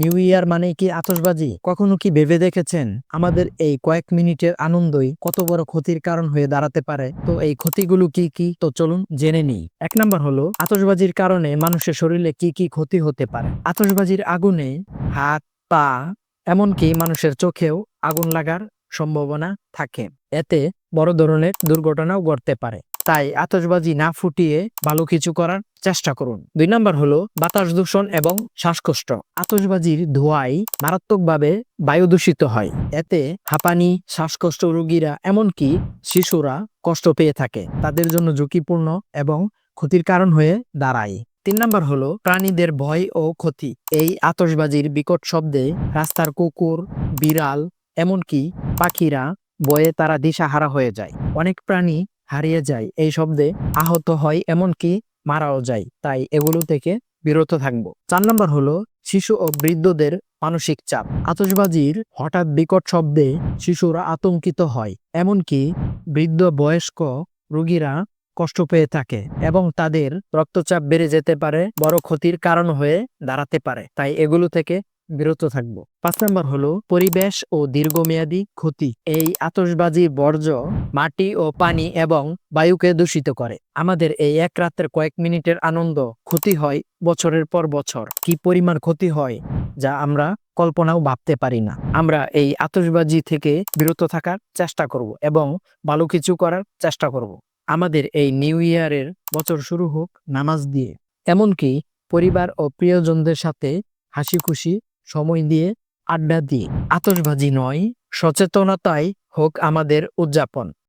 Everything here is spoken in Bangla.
নিউ ইয়ার মানে কি আতসবাজি কখনো কি ভেবে দেখেছেন? আমাদের এই কয়েক মিনিটের আনন্দই কত বড় ক্ষতির কারণ হয়ে দাঁড়াতে পারে? তো এই ক্ষতিগুলো কি কি? তো চলুন জেনে নিই। এক নম্বর হলো, আতশবাজির কারণে মানুষের শরীরে কি কি ক্ষতি হতে পারে? আতশবাজির আগুনে হাত, পা, এমনকি মানুষের চোখেও আগুন লাগার সম্ভাবনা থাকে। এতে বড় ধরনের দুর্ঘটনাও ঘটতে পারে। তাই আতসবাজি না ফুটিয়ে ভালো কিছু করার চেষ্টা করুন। দুই নম্বর হলো বাতাস দূষণ এবং শ্বাসকষ্ট। আতসবাজির ধোঁয়ায় মারাত্মকভাবে বায়ু দূষিত হয়। এতে হাঁপানি, শ্বাসকষ্ট রোগীরা এমনকি শিশুরা কষ্ট পেয়ে থাকে। তাদের জন্য ঝুঁকিপূর্ণ এবং ক্ষতির কারণ হয়ে দাঁড়ায়। তিন নম্বর হলো প্রাণীদের ভয় ও ক্ষতি। এই আতসবাজির বিকট শব্দে রাস্তার কুকুর, বিড়াল, এমনকি পাখিরা বয়ে তারা দিশাহারা হয়ে যায়। অনেক প্রাণী হারিয়ে যায়। এই শব্দে আহত হয় এমনকি মারাও যায়। তাই এগুলো থেকে বিরত থাকব। চার নম্বর হলো শিশু ও বৃদ্ধদের মানসিক চাপ। আতশবাজির হঠাৎ বিকট শব্দে শিশুরা আতঙ্কিত হয়। এমনকি বৃদ্ধ বয়স্ক রোগীরা কষ্ট পেয়ে থাকে এবং তাদের রক্তচাপ বেড়ে যেতে পারে, বড় ক্ষতির কারণ হয়ে দাঁড়াতে পারে। তাই এগুলো থেকে বিরত থাকব। পাঁচ নম্বর হলো, পরিবেশ ও দীর্ঘমেয়াদী ক্ষতি। এই আতশবাজির বর্জ্য মাটি ও পানি এবং বায়ুকে দূষিত করে। আমাদের এই এক রাতের কয়েক মিনিটের আনন্দ, ক্ষতি হয় বছরের পর বছর। কি পরিমাণ ক্ষতি হয়, যা আমরা কল্পনাও ভাবতে পারি না। আমরা এই আতসবাজি থেকে বিরত থাকার চেষ্টা করব এবং ভালো কিছু করার চেষ্টা করব। আমাদের এই নিউ ইয়ারের বছর শুরু হোক নামাজ দিয়ে। এমনকি পরিবার ও প্রিয়জনদের সাথে হাসি খুশি সময় দিয়ে আড্ডা দিয়ে আতসবাজি নয় সচেতনতাই হোক আমাদের উদযাপন।